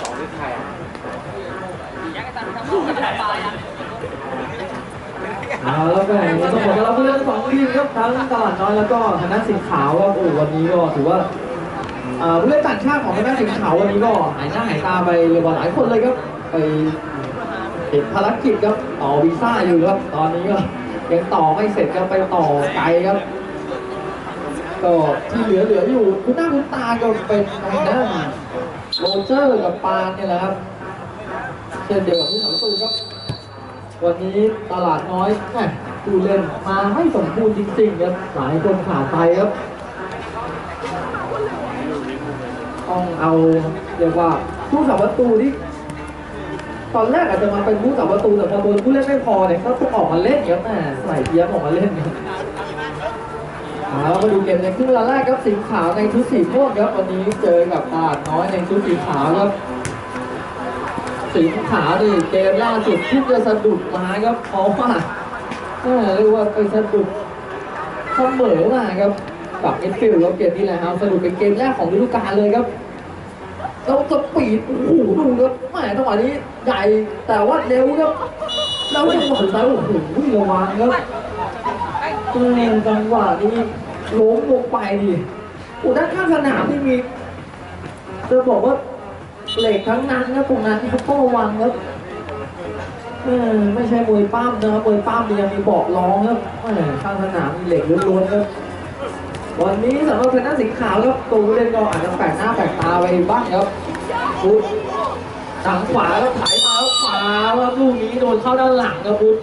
สองที่ไทยอะเอาแล้วแม่ต้องบอกว่าเราเพื่อนสองทีมครับทั้งตลาดน้อยแล้วก็ทางด้านสิงขาวครับโอ้วันนี้ก็ถือว่าเอ่อผู้เล่นต่างชาติของทางด้านสิงขาววันนี้ก็หายหน้าหายตาไปเลยว่าหลายคนเลยครับไปติดภารกิจครับต่อวีซ่าอยู่ครับตอนนี้ก็ยังต่อไม่เสร็จครับไปต่อไกลครับก็ที่เหลือเหลืออยู่คุณหน้าคุณตาก็เป็นทางด้าน โรเจอร์กับปานเนี่ยแหละครับเช่นเดียวกับที่สามประตูครับ วันนี้ตลาดน้อยแม่ผู้เล่นมาไม่สมบูรณ์จริงๆครับหลายคนขาดไปครับ ต้องเอาเรียกว่าผู้สาประตูที่ตอนแรกอาจจะมาเป็นผู้สาประตูแต่พอโดนผู้เล่นไม่พอเนี่ยก็ต้องออกมาเล่นครับแม่ใส่เทียบออกมาเล่นครับ อาแล้วมาดูเกมในครึ่งเวลาแรกครับสีขาวในชุดสีม่วงครับวันนี้เจอกับตาดน้อยในชุดสีขาวครับสีขาวนี่เกมล่าสุดที่จะสะดุดมาครับเพราะว่าเออเรียกว่าไปสะดุดเสมอมาครับกับเอฟฟิลด์แล้วเกมนี้แหละครับสะดุดเป็นเกมแรกของฤดูกาลเลยครับแล้วสปีดโอ้โหดูครับแหมจังหวะนี้ใหญ่แต่ว่าเร็วครับแล้วจังหวะสุดท้ายโอ้โหระวังครับเออจังหวะนี้ ล้มลงไปดิโอ้ด้านข้างสนามนี่มีจะบอกว่าเหล็กทั้งนั้นนะตรงนั้นเขาก็ระวังครับเออไม่ใช่มวยปั้มนะครับมวยปั้มนี่ยังมีเบาะรองครับเออข้างสนามมีเหล็กล้วนๆครับวันนี้สำหรับทางด้านสีขาวครับตัวผู้เล่นก็อาจจะแปลกหน้าแปลกตาไปบ้างครับพุทธทางขวาแล้วถ่ายมาแล้วขวาครับลูกนี้โดนเข้าด้านหลังครับพุทธ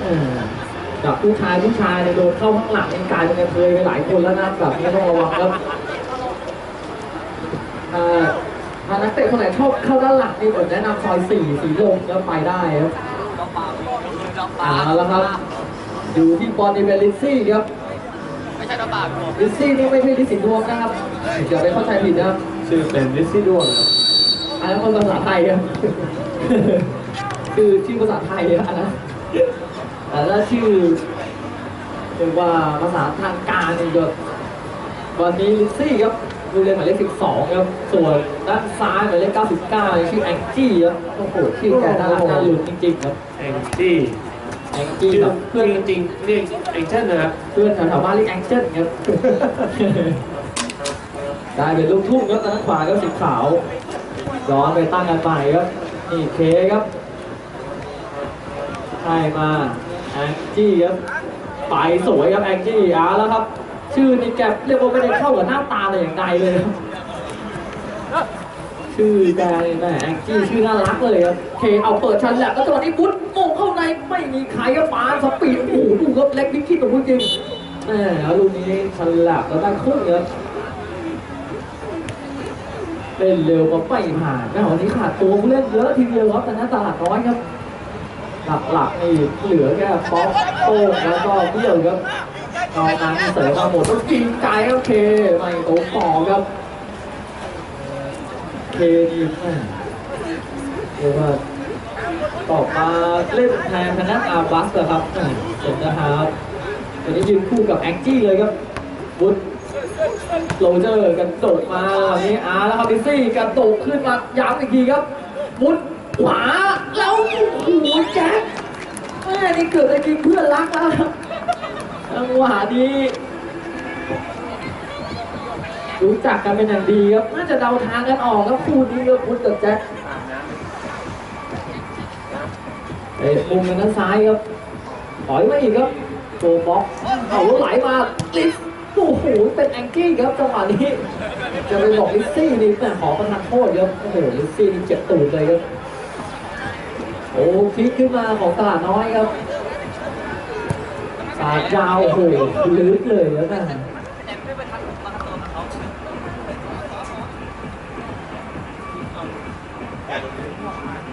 เออ กับผู้ชายผู้ชายเนี่ยโดนเข้าข้างหลังยังกลายเป็นกระเทยไปหลายคนแล้วนะแบบนี้ต้องระวังครับถ้าถ้านักเตะคนไหนชอบเข้าด้านหลังนี่ผมแนะนำซอยสี่สีลมแล้วไปได้ครับเอาแล้วครับ อยู่ที่บอลดีเวลิซซี่ครับไม่ใช่กระบะผมลิซซี่นี่ไม่ใช่ลิซสีดวงนะครับอย่าไปเข้าใจผิดนะครับชื่อเป็นลิซซี่ด้วงครับอันนั้นคนภาษาไทยครับคือชื่อภาษาไทยนะอันนั้น แต่ถ้าชื่อเรียกว่าภาษาทางการนี่ก็วันนี้ลิซซี่ครับดูเรียนหมายเลข12 ครับ ส่วนด้านซ้ายหมายเลข99 ชื่อแองจี้ครับโอ้โหชื่อแกน่ารักน่าลุ้นจริงๆครับแองจี้แองจี้ชื่อครับเพื่อนจริงๆเรียกแองเจิลนะครับเพื่อนแถวๆบ้านเรียกแองเจิลครับได้เป็นลูกทุ่งครับทางขวาก็สีขาวย้อนไปตั้งกันใหม่ครับนี่เคครับให้มา แองจี้ครับไปสวยครับแองจี้อ่าแล้วครับ ชื่อนี่แกเรียกว่าไม่ได้เข้ากับหน้าตาเลยอย่างใดเลยครับชื่อแกนี่แม่แองจี้ชื่อน่ารักเลยครับเคเอาเปิดชันแหละแล้วจังหวะนี้บุ๊ดโมงเข้าในไม่มีใครก็ปาสปีดโอ้โหดูครับเล็กนิดคิดกับพูดจริงแหมลูกนี้ชันแหละแล้วได้คุ้งครับเล่นเร็วกว่าไม่ผ่านแม่วันนี้ขาดตัวผู้เล่นเยอะทีเดียวครับแต่หน้าตลาดน้อยครับ หลักๆนี่เหลือแค่ป๊อกโต้งแล้วก็เบี้ยวครับนอกนั้นเสริมมาหมดต้องกินไกลโอเคไม่โตต่อครับเคดีแม่เรียกว่าตอบมาเล่นแทนทางด้านอาบัสนะครับแม่เห็นนะครับตอนนี้ยืนคู่กับแองจี้เลยครับวุฒโรเจอร์กันโดดมานี้อาร์แล้วครับดิซี่กันโดดขึ้นมาย้ำอีกทีครับวุฒ ขวาแล้วโอ้โหแจ็คแม่นี่เกิดอะไรกินเพื่อนรักแล้วจังหวะนี้รู้จักกันเป็นอย่างดีครับน่าจะเดาทางกันออกครับคู่นี้ครับพุทธกับแจ็คเอ้มุมกันด้านซ้ายครับถอยมาอีกครับโกบ็อกเอาไหลมาลิสโอ้โหเป็นแองกี้ครับจังหวะนี้ จะไปบอกลิซซี่นี่แม่ขอประทานโทษครับโอ้โหลิซซี่นี่เจ็บตูดเลยครับ โอ้พลิกขึ้นมาของตลาดน้อยครับสายยาวโอ้โหลึกเลยแล้วนะแต่ไม่ไปทันมาทันตัวเขา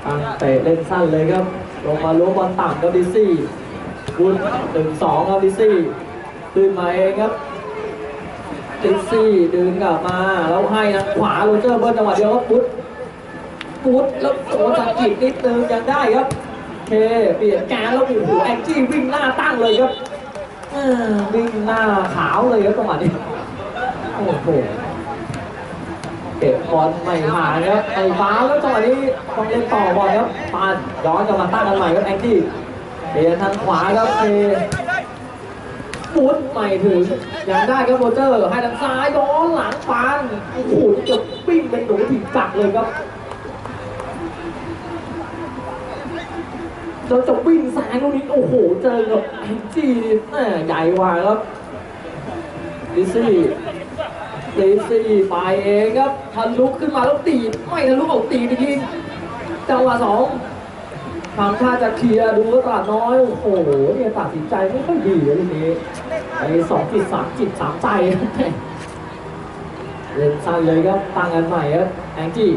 ตั้งเตะเล่นสั้นเลยครับ ลงมาล้วงบอลต่ำครับดิซี่บุญหนึ่งสองครับดิซี่ขึ้นมาเองครับดิซี่ดึงกลับมาแล้วให้ทางขวาโรเจอร์เบิร์นจังหวะเดียวครับพุท ธพุทธแล้วโอ้สะกิดนิดนึงยังได้ครับโอเคเปลี่ยนแกนแล้วโอ้โหแองจี้วิ่งหน้าตั้งเลยครับเออวิ่งหน้าขาวเลยครับจังหวะนี้โอ้โหเก็บบอลไม่ผ่านครับไอ้ฟ้าแล้วจังหวะนี้ต้องเล่นต่อบอลครับปานย้อนกลับมาตั้งกันใหม่ครับแองจี้เดียนทางขวาครับเทฟุตใหม่ถึงยังได้ครับโรเจอร์ให้ทางซ้ายย้อนหลังปานโอ้โหจะปิ้งเป็นหนูผิดจักเลยครับ เราจะวิ่งซ้ายตรงนี้โอ้โห เจอกับแองจี้นี่แม่ใหญ่กว่าครับดิซี่ตีสี่ไปเองครับทันลุขึ้นมาแล้วตีไม่ทันลุออกตีไปยิงจังหวะสองทำท่าจะเคลียร์ดูว่าตลาดน้อย โอ้โหเนี่ยตัดสินใจไม่ค่อยดีเลยทีนี้ไอ้สองจิตสามจิตสามใจเล่นสั้นเลยครับตั้งกันใหม่ครับแองจี้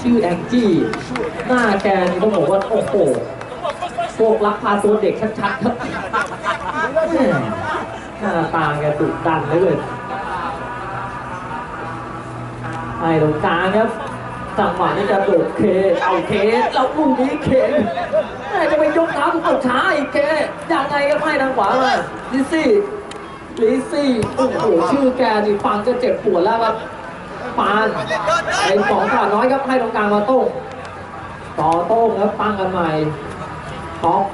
ชื่อแองจี้ หน้าแกนี่ต้องบอกว่า โอ้โหพวกลักพาตัวเด็กชัดๆครับหน้าตาแกดุดันเหลยเกินไอ้ตรงกลางครับจังหวะนี้จะโดดเค เอาเคแล้วลูกนี้เคแม่จะไปยกเท้าเอาช้าอีกเคยังไงก็ให้ทางขวามาลิซี่ลิซซี่ โอ้โห ชื่อแกนี่ฟังจะเจ็บปวดแล้วครับ ปานไอ้สองขาน้อยครับให้ตรงกลางมาโต้งต่อโต้งครับตั้งกันใหม่ท็อป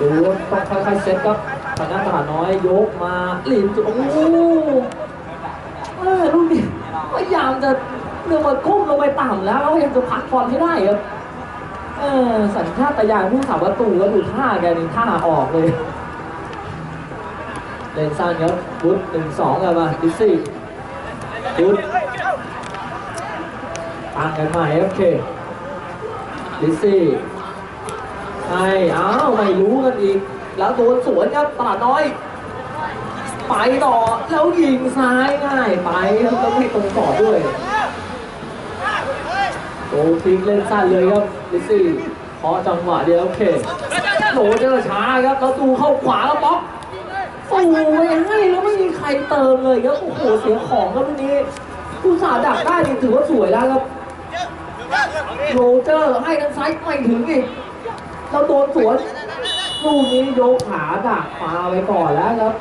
ดูต้องค่อยๆเซตครับทางด้านตลาน้อยยกมาหลินจุดโอ้โหเออลูกนี้พยายามจะเนื่องมาก้มลงไปต่ำแล้วแล้วยังจะพักบอลให้ได้ครับเออสัญชาตญาณผู้สาประตูแล้วดูท่าแกนี่ท่าออกเลย เล่นสั้นครับบุตหนึ่งสองกันมาดิซี่ บุตตั้งกันใหม่โอเคดิซี่ใช่อ้าวไม่รู้กันอีก แล้วโดนสวนครับตลาดน้อย ไปต่อแล้วยิงซ้ายง่ายไปแล้วไม่ตรงต่อด้วยโอ้ทิ้งเล่นสั้นเลยครับลิซซี่พอจังหวะเดียวโอเคโหเจอช้าครับแล้วดูเข้าขวาแล้วป๊อก โอ้ยให้แล้วไม่มีใครเติมเลยครับโอ้โหเสียของครับวันนี้ผู้สาห์ดักได้นี่ถือว่าสวยแล้วครับโรเจอร์ให้ทางซ้ายไม่ถึงอีกเราโดนสวนลูกนี้ยกขาดักปาไปก่อนแล้วครับ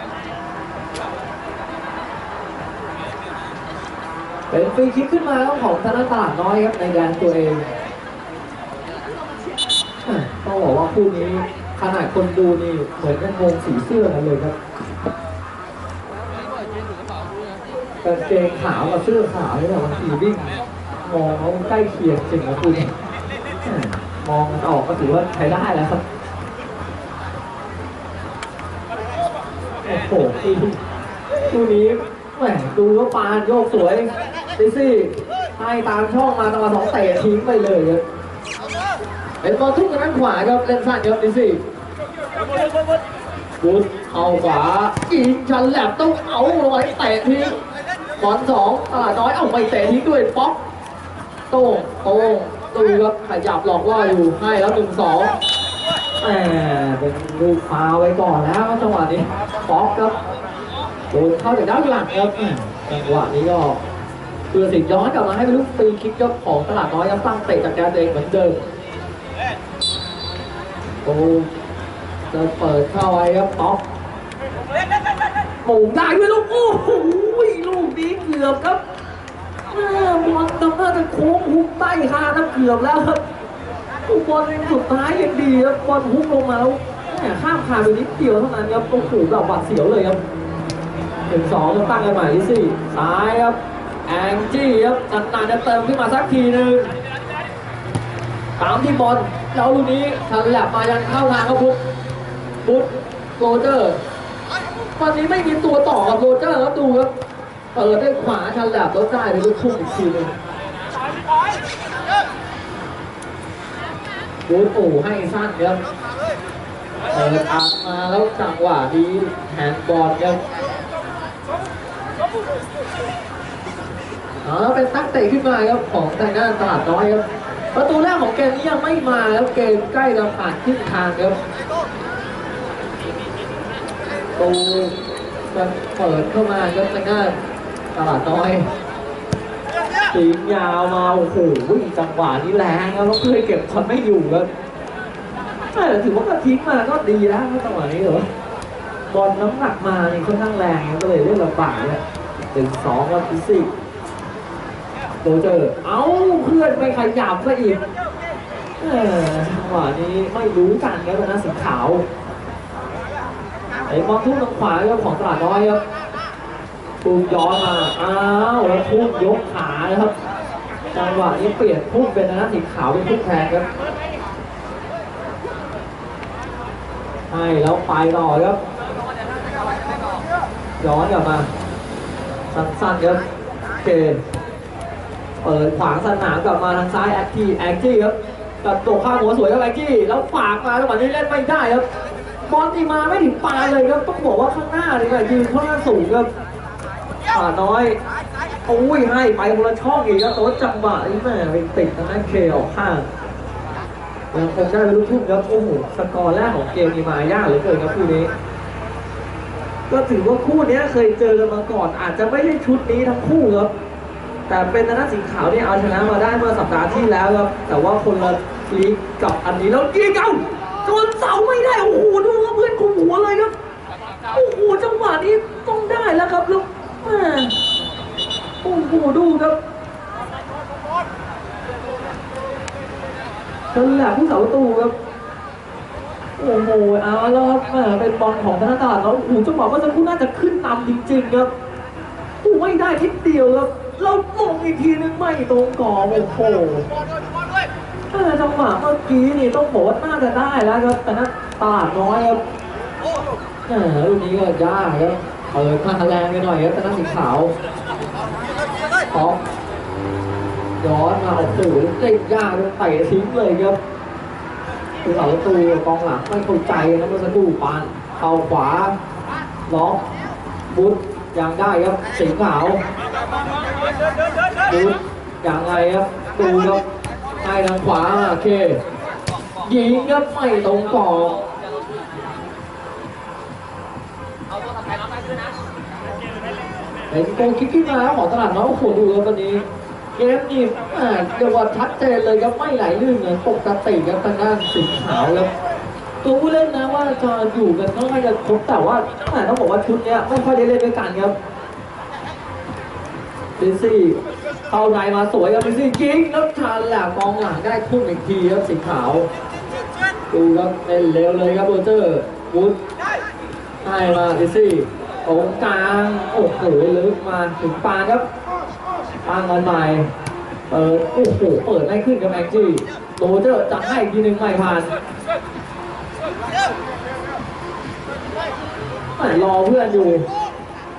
เป็นฟรีคิกขึ้นมาของธนาตาน้อยครับในแดนตัวเองต้องบอกว่าคู่นี้ขนาดคนดูนี่เหมือนกันงงสีเสื้อกันเลยครับ กางเกงขาวกับเสื้อขาวนี่แหละบางทีวิ่งมองแล้วมันใกล้เคียงจริงนะคุณมองมันออกก็ถือว่าใช้ได้แล้วครับโอ้โหคู่นี้แหมดูว่าปานโยกสวยดิซี่ให้ตามช่องมาตะวันสองเตะทิ้งไปเลยครับเป็นบอลทุ่งกันด้านขวาครับเล่นสั้นครับดิซี่บุดเอาขวายิงชันแหลบต้องเอาไว้เตะทิ้ง บอลสองตลาดน้อยเอาไปเตะทิ้งด้วยป๊อกโต้งโต้งตูครับขยับหลอกล่ออยู่ให้แล้วหนึ่งสองแหมเป็นลูกฟาวไว้ก่อนแล้วจังหวะนี้ป๊อกครับโดนเข้าจากด้านหลังครับจังหวะนี้ก็คือสิงย้อนกลับมาให้เป็นลูกฟรีคิกครับของตลาดน้อยครับตั้งเตะจากแดนตัวเองเหมือนเดิมโอ้จะเปิดเข้าไว้ครับป๊อก หม่งได้ด้วยลูก โอ้โหลูกนี้เกือบครับม่บอลตำหน้าจะโค้งหุบใต้คาน้ำเกือบแล้วครับลูกบอลสุดท้ายยังดีครับบอลฮุบลงมาแล้วแม่ข้ามคาไปนิดเดียวเท่านั้นครับโอ้โหแบบหวาดเสียวเลยครับหนึ่งสองตั้งกันใหม่ที่สี่ซ้ายครับแองจี้ครับนานจะเติมขึ้นมาสักทีหนึ่งตามที่บอลแล้วลูกนี้ทันแลบมายังเข้าทางครับพุทธพุทธโรเจอร์ วันนี้ไม่มีตัวต่อกับโรเจอร์ครับดูครับเปิดด้วยขวาฉลับแล้วได้ไปลูกทุ่งอีกทีนึงบูปู่ให้สั้นครับเปิดอัดมาแล้วจังหวะนี้แฮนด์บอลครับอ๋อเป็นตั้งเตะขึ้นมาครับของทางด้านตลาดน้อยครับประตูแรกของเกมนี้ยังไม่มาครับเกมใกล้จะผ่านครึ่งทางครับ ตูจะเปิดเข้ามาครับทางด้านตลาดน้อยตีงยาวมาโอ้โหจังหวะนี้แรงแล้วเพื่อเก็บคนไม่อยู่ครับแต่ถือว่าก็ทิ้งมาก็ดีแล้วจังหวะนี้เหรอบอลน้ำหนักมานี่ค่อนข้างแรงก็เลยเล่นลำบากเลยนึ่งสองครับดิซี่โรเจอร์เอ้าเพื่อนไปขยับซะอีกจังหวะนี้ไม่รู้กันครับนะสีขาว ไอ้บอลทุ่มทางขวาครับของตลาดน้อยครับตูมย้อนมาอ้าวแล้วทุ่มยกขานะครับจังหวะนี้เปลี่ยนทุ่มเป็นนะสีขาวเป็นทุ่มแทนครับให้แล้วไปต่อครับย้อนกลับมาสั้นๆครับเกมเปิดขวางสนามกลับมาทางซ้ายแอคทีแอคทีครับตัดตัวข้างหัวสวยครับแอคทีแล้วฝากมาจังหวะนี้เล่นไม่ได้ครับ บอลตีมาไม่ถึงปลายเลยครับต้องบอกว่าข้างหน้านี่ก็ยืนค่อนข้าสูงครับป่าน้อยโอ้ยให้ไปคนละช่องอีกครับแต่ว่าจังหวะนี้แม่ไปติดทางนั้นเคออกข้างยังคงได้ลูกทุ่งครับโอ้โหสกอร์แรกของเกมนี้มายากเหลือเกินครับคู่นี้ ก็ถือว่าคู่นี้เคยเจอกันมาก่อน อาจจะไม่ใช่ชุดนี้ทั้งคู่ครับแต่เป็นธนาสีขาวเนี่ยเอาชนะมาได้เมื่อสัปดาห์ที่แล้วครับแต่ว่าคนละลีกกับอันนี้แล้วยิงเอา จนเสาไม่ได้ โอ้โหดูครับเพื่อนคุมหัวเลยครับ โอ้โห จังหวะนี้ต้องได้แล้วครับแล้วแม่โอ้โห ดูครับนั่นแหละผู้สาตูครับ โอ้โห เอาแล้วครับแหมเป็นบอลของธนาคารแล้วโอ้โหจังหวะว่าจะพูดน่าจะขึ้นนำจริง ๆ ครับโอ้ไม่ได้นิดเดียวครับ เราลงอีกทีนึงไม่ตรงกรอโอ้โห เออจังหวะเมื่อกี้นี่ต้องบอกว่าน่าจะได้แล้วครับ แต่นั้นตลาดน้อยครับเออลูกนี้ก็ยากครับเปิดมาแรงไปหน่อยครับแต่นั้นสีขาวป๊อกย้อนมาโอ้โหเล่นยากเลยเตะทิ้งเลยครับคือเสาประตูกองหลังไม่เข้าใจนะเมื่อสักครู่ปานเข้าขวาล็อกบุดยังได้ครับสิงห์ขาวบุดยังไงครับดูครับ ให้ทางขวาโอเคยิงครับไม่ตรงกรอบเอาตัวทำแทนรับได้ด้วยนะเป็นโกลคิกขึ้นมาแล้วของตลาดน้อยโอ้โหดูครับวันนี้ เกมนี้อ่าเรียกว่าชัดเจนเลยครับไม่ไหลลื่นเหมือนปกติครับทางด้านสิงห์ขาวครับตัวผู้เล่นนะว่าจะอยู่กันค่อนข้างจะครบแต่ว่าอ่ต้องบอกว่าชุดเนี้ยไม่ค่อยได้เล่นด้วยกันครับดิซี่ เข้าในมาสวยครับดิซี่ยิงแล้วทันแหละกองหลังได้ทุ่มอีกทีครับสิงห์ขาวดูครับเล่นเร็วเลยครับโรเจอร์วูดให้มาดิซี่ตรงกลางโอ้โหลึกมาถึงปานครับตั้งกันใหม่เปิดโอ้โหเปิดไม่ขึ้นกับแองจี้โรเจอร์จัดให้ทีหนึ่งไม่ผ่านแหม่รอเพื่อนอยู่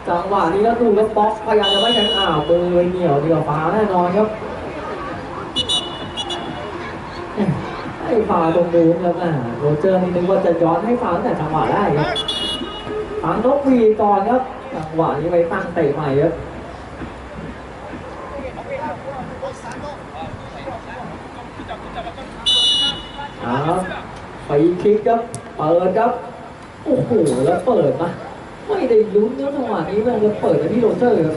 จังหวะนี้แล้วดูแล้วบล็อกพยายามจะไม่ใช้อ้าวมือเหนียวเดียวฟ้าแน่นอนครับไอ้ฟาตรงนู้นครับอ่าโรเจอร์นี่นึกว่าจะย้อนให้ฟาตั้งแต่จังหวะแรกครับฟังนกวีก่อนครับจังหวะนี้ไปตั้งเตะใหม่ครับครับไปคิกครับเปิดครับโอ้โหแล้วเปิดมา ไม่ได้ลุ้นนะจังหวะนี้มันจะเปิดไปที่โรเจอร์ครับ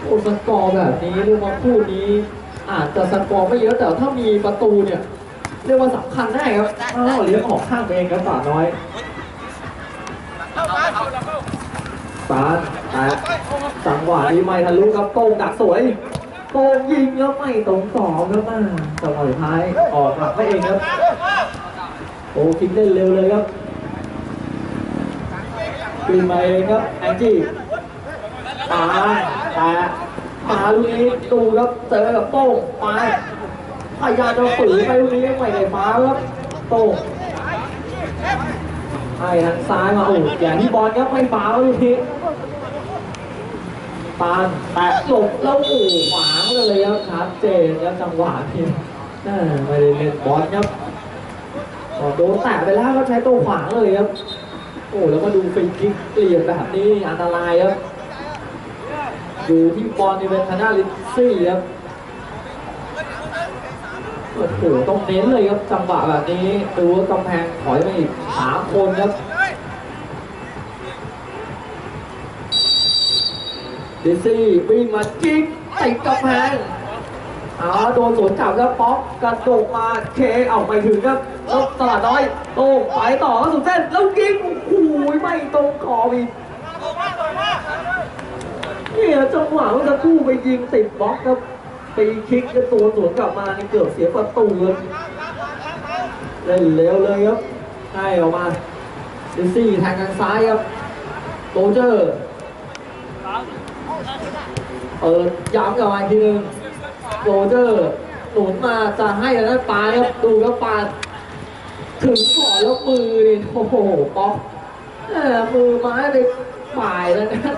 โอ้สกอร์แบบนี้เรียกว่าคู่นี้ อาจจะสกอร์ไม่เยอะแต่ถ้ามีประตูเนี่ย เรียกว่าสำคัญได้ครับอ้าวเลี้ยงออกข้างเองครับป่าน้อยปานแต่จังหวะนี้ไม่ทะลุครับโป้งดักสวยโกงยิงแล้วไม่ตรงกรอบครับมาจังหวะสุดท้ายออกหลักไปเองครับ โอ้คิกเล่นเร็วเลยครับปีนมาเองครับแองจี้ปาแต่ปาลูกนี้ดูครับเจอกับโต้งปาพยายามจะฝืนไปลูกนี้ไม่ได้ฟ้าครับโต้งให้ทางซ้ายมาโอ้อย่างที่บอลครับไม่ฟ้าลูกนี้ปานแตะหลบแล้วโอ้ขวางเลยครับชัดเจนครับจังหวะนี้น่าไม่ได้เล่นบอลครับ อ๋อโดนแตะไปแล้วก็ใช้ตัวขวางเลยครับ โอ้แล้วก็ดูฟรีคิกเกลี่ยแบบนี้อันตรายครับอยู่ที่บอลนี่เป็นคานาลิซี่ครับโอ้โหต้องเน้นเลยครับจังหวะแบบนี้ดูว่ากำแพงถอยมาอีกสามคนครับดิซี่วิ่งมาจิกติดกำแพง เอโดนสวนกลับแล้วป๊อกกระโดดมาเคเอาไปถึงครับแล้วตลาดน้อยโต้งไปต่อเข้าสู่เส้นแล้วยิงโอ้โหไม่ตรงขอบอีกเนี่จังหวะเมื่อสักครู่ไปยิงติดบล็อกครับไปคิกกระตัวสวนกลับมานี่เกือบเสียประตูเลยเล่นเร็วเลยครับให้ออกมาดิซี่แทงทางซ้ายครับโรเจอร์เปิดย้ำกลับมาอีกทีนึง โรเจอร์หนุนมาจะให้แล้วนะปาครับดูแล้วปาถึงก่อแล้วมือนี่โอ้โหป๊อกมือไม้ไปป่ายแล้วนะ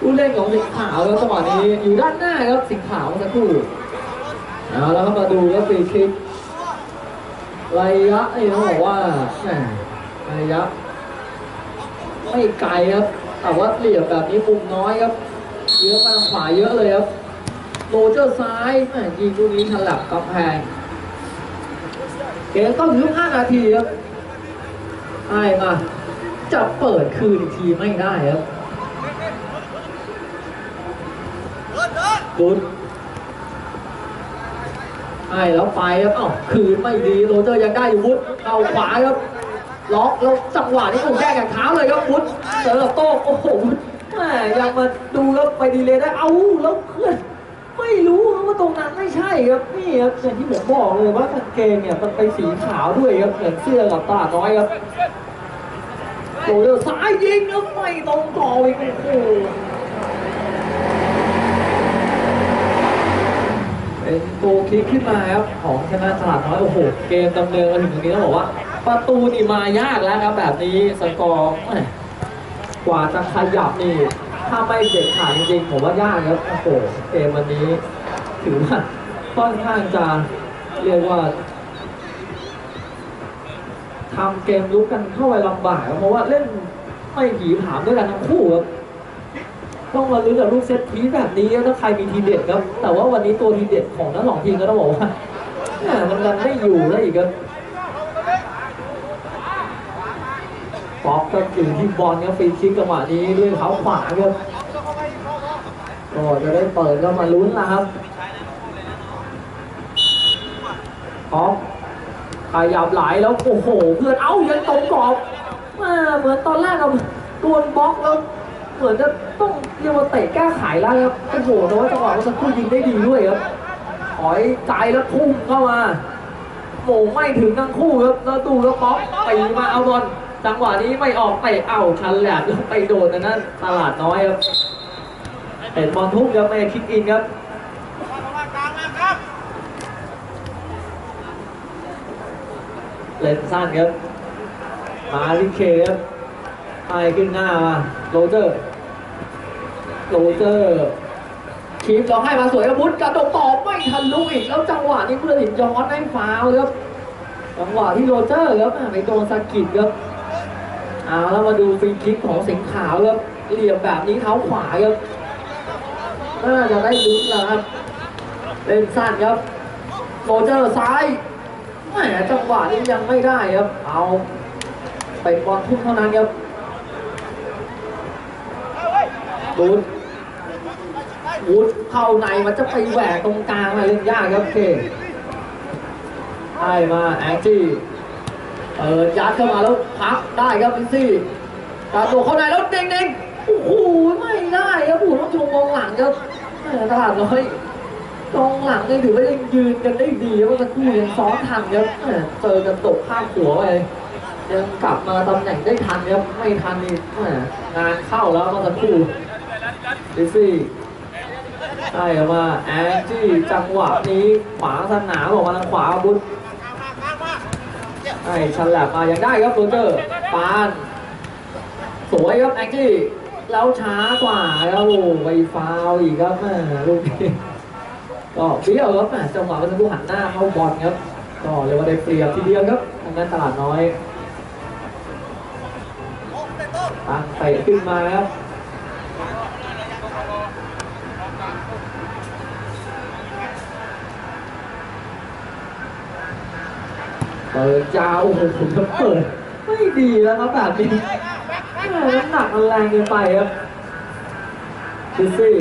ผู้เล่นของสิงห์ขาวแล้วจังหวะนี้อยู่ด้านหน้าครับสิงห์ขาวสักครู่เอาแล้วก็มาดูครับฟรีคิกระยะนี่ต้องบอกว่าระยะไม่ไกลครับแต่ว่าเหลี่ยมแบบนี้มุมน้อยครับเยอะมาทางขวาเยอะเลยครับ โรเจอร์ซ้ายแม่ยิงลูกนี้ฉลับกำแพงเกมต้องถึง5นาทีครับไอ้มาจะเปิดคืนอีกทีไม่ได้ครับบุญไอ้แล้วไปครับเอ้าคืนไม่ดีโรเจอร์ยังได้อยู่วุฒเข้าขวาครับล็อกแล้วจังหวะนี้โอ้แก้กับเท้าเลยครับวุฒเจอกับโต้งโอ้โหวุฒแม่ยังมาดูแล้วไปดีเลยได้เอ้าแล้วเคลื่อน ไม่รู้ว่าตรงนั้นไม่ใช่ครับนี่ครับอย่างที่ผมบอกเลยว่ากางเกงเนี่ยมันไปสีขาวด้วยครับเหมือนเสื้อกับตาน้อยครับโดนซ้ายยิงแล้วไม่ตรงต่ออีกโอ้โหเป็นโกคิกขึ้นมาครับของชนะตลาดน้อยโอ้โหเกมดำเนินมาถึงตรงนี้ต้องบอกว่า ประตูนี่มายากแล้วครับแบบนี้สกอร์กว่าจะขยับนี่ ถ้าไม่เด็ดขาดจริงๆผมว่ายากครับโอ้โหเกมวันนี้ ถือว่าค่อนข้างจะเรียกว่าทำเกมลุกกันเข้าไปลำบากเพราะว่าเล่นไม่ผีผามด้วยกันทั้งคู่ครับต้องมาลุ้นกับลูกเซตพีแบบนี้ถ้าใครมีทีเด็ดครับ แต่ว่าวันนี้ตัวทีเด็ดของทั้งสองทีมก็ต้องบอกว่าม่มันดันไม่อยู่แล้วอีกครับ ป๊อกก็อยู่ที่บอลครับฟรีคิกจังหวะนี้ด้วยเท้าขวาครับก็จะได้เปิดก็มาลุ้นนะครับออฟขยับไหลแล้วโอ้โห เพื่อนเอ้ายังตรงกรอบม่เหมือนตอนแรกเราโดนบล็อกแล้วเหมือนจะต้องเรียกว่าเตะแก้ไขแล้วครับโอ้โหแต่ว่าจังหวะเมื่อสักครู่ยิงได้ดีด้วยครับถอยใจแล้วทุ่มเข้ามาโหมไม่ถึงทั้งคู่ครับแล้วดูแล้วป๊อกตีมาเอาบอล จังหวะนี้ไม่ออกเตะเอ้าชันแหลบแล้วไปโดนนะนั่นตลาดน้อยครับเห็นบอลทุ่มครับไม่คิกอินครับเล่นสั้นครับ มาลิเคครับไปขึ้นหน้ามาโรเจอร์โรเจอร์คีฟเราให้มาสวยครับพุทธกระโดดต่อไม่ทันลุกอีก แล้วจังหวะนี้ผู้ตัดสินย้อนให้ฟาวล์ครับจังหวะที่โรเจอร์ครับอะไปโดนสะกิดครับ เอาแล้วมาดูฟรีคิกของสิงห์ขาวครับเหลี่ยมแบบนี้เท้าขวาครับน่าจะได้ลุ้นแล้วครับเล่นสั้นครับโรเจอร์ซ้ายแหมจังหวะนี้ยังไม่ได้ครับ เอาเป็นบอลทุ่มเท่านั้นครับบูดบูดเข้าในมันจะไปแหวกตรงกลางมาเล่นยากครับเคให้มาแองจี้ เปิดยัดเข้ามาแล้วพักได้ครับพิซซี่กระโดดเข้าในแล้วเด้งๆโอ้โหไม่ได้ครับผู้ต้องชมมองหลังครับแหมตลาดน้อยกองหลังยังถือว่ายังยืนกันได้ดีว่าสักครู่ยังซ้อนทันครับเจอกันตกข้ามหัวไปยังกลับมาตำแหน่งได้ทันครับไม่ทันนี่งานเข้าแล้วมื่อสักครู่ดิซี่ได้ออกมาแองจี้จังหวะนี้ขวาสนามออกมาทางขวาบุญ ไอ้ชันแหลบมายังได้ครับโรเจอร์ปานสวยครับแองจี้แล้วช้ากว่าครับโอ้ไปฟาวอีกครับแม่ลูกนี้ก็เบี้ยวครับแม่จังหวะมันจะดูหันหน้าเข้าบอลครับก็เรียกว่าได้เปรียบทีเดียวครับทางด้านตลาดน้อยตั้งเตะขึ้นมาครับ เปิดยาโอ้โหผมจะเปิด ไม่ดีแล้วครับแบบนี้แหม่น้ำหนักมันแรงเกินไปครับดิซี่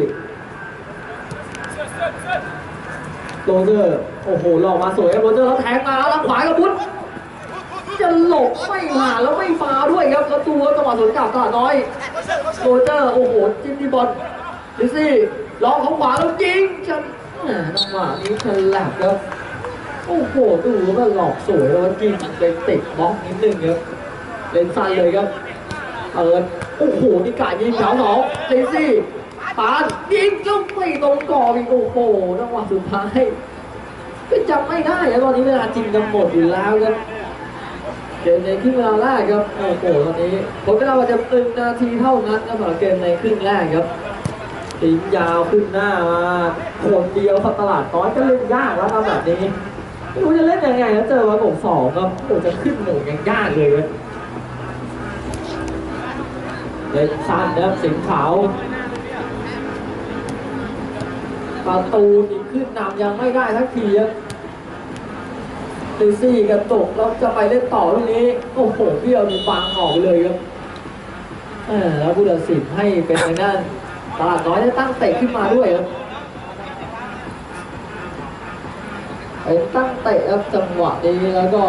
โรเจอร์ โอ้โหหลอกมาสวยครับโรเจอร์แล้วแทงมาแล้วขวากับพุทธจะหลบไม่ผ่าแล้วไม่ฟาด้วยครับแล้วตัวจังหวะสวนกลับตลาดน้อยโรเจอร์โอ้โหจิ้มที่บอลดิซี่ลองของขวาแล้วยิงฉันแหม่จังหวะนี้ฉลับครับ โอ้โหดูว่าหลอกสวยแล้วยิงไปติดบล็อกนิดนึงครับเลนสั้นเลยครับเปิดโอ้โหนี่กายยิงแถวสองดิซี่ปานยิงก็ไม่ตรงกรอบอีกโอ้โหจังหวะสุดท้ายก็จำไม่ได้แล้วตอนนี้เวลาจริงจะหมดอยู่แล้วครับเกมในครึ่งเวลาแรกครับโอ้โหตอนนี้ผลเวลาจะหนึ่งนาทีเท่านั้นครับสำหรับเกมในครึ่งแรกครับทิ้งยาวขึ้นหน้ามาคนเดียวครับตลาดน้อยก็เล่นยากแล้วครับแบบนี้ ไม่รู้จะเล่นยังไงแล้วเจอวันผมสองครับโอ้จะขึ้นหนึ่งยังยากเลยเล่นสั้นนะครับสิงขาวประตูนี่ขึ้นนำยังไม่ได้ทักทีครับลิซี่กระตกแล้วจะไปเล่นต่อตรงนี้ โอ้โหเบี้ยวนี่ฟังออกไปเลยครับแล้วผู้ตัดสินให้เป็นทางด้านตลาดน้อยได้ตั้งเตะขึ้นมาด้วยครับ ไปตั้งเตะครับจังหวะนี้แล้วก็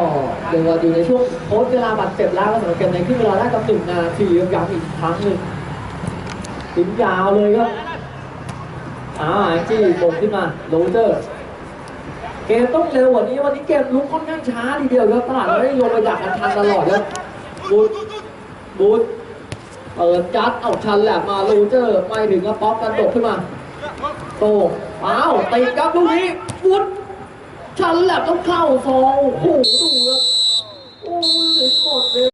เรียกว่าอยู่ในช่วงโค้ดเวลาบาดเจ็บแล้วก็สำหรับเกมในครึ่งเวลาแรกกับหนึ่งนาทีย้ำอีกครั้งหนึ่งถึงยาวเลยครับอ่าแอจี้โป่งขึ้นมาโรเจอร์เกมต้องเร็วกว่านี้วันนี้เกมลุกค่อนข้างช้าทีเดียวครับตลาดไม่ได้ลงไปดักกันทันตลอดครับบูทบูทเปิดจัดเอาชันแหลมมาโรเจอร์ไปถึงกระป๊อกกันดกขึ้นมาโตอ้าวติดครับลูกนี้บูท ฉันแหละต้องเข้าฟองโอ้โหดูแล้วโอ้ยหมดเว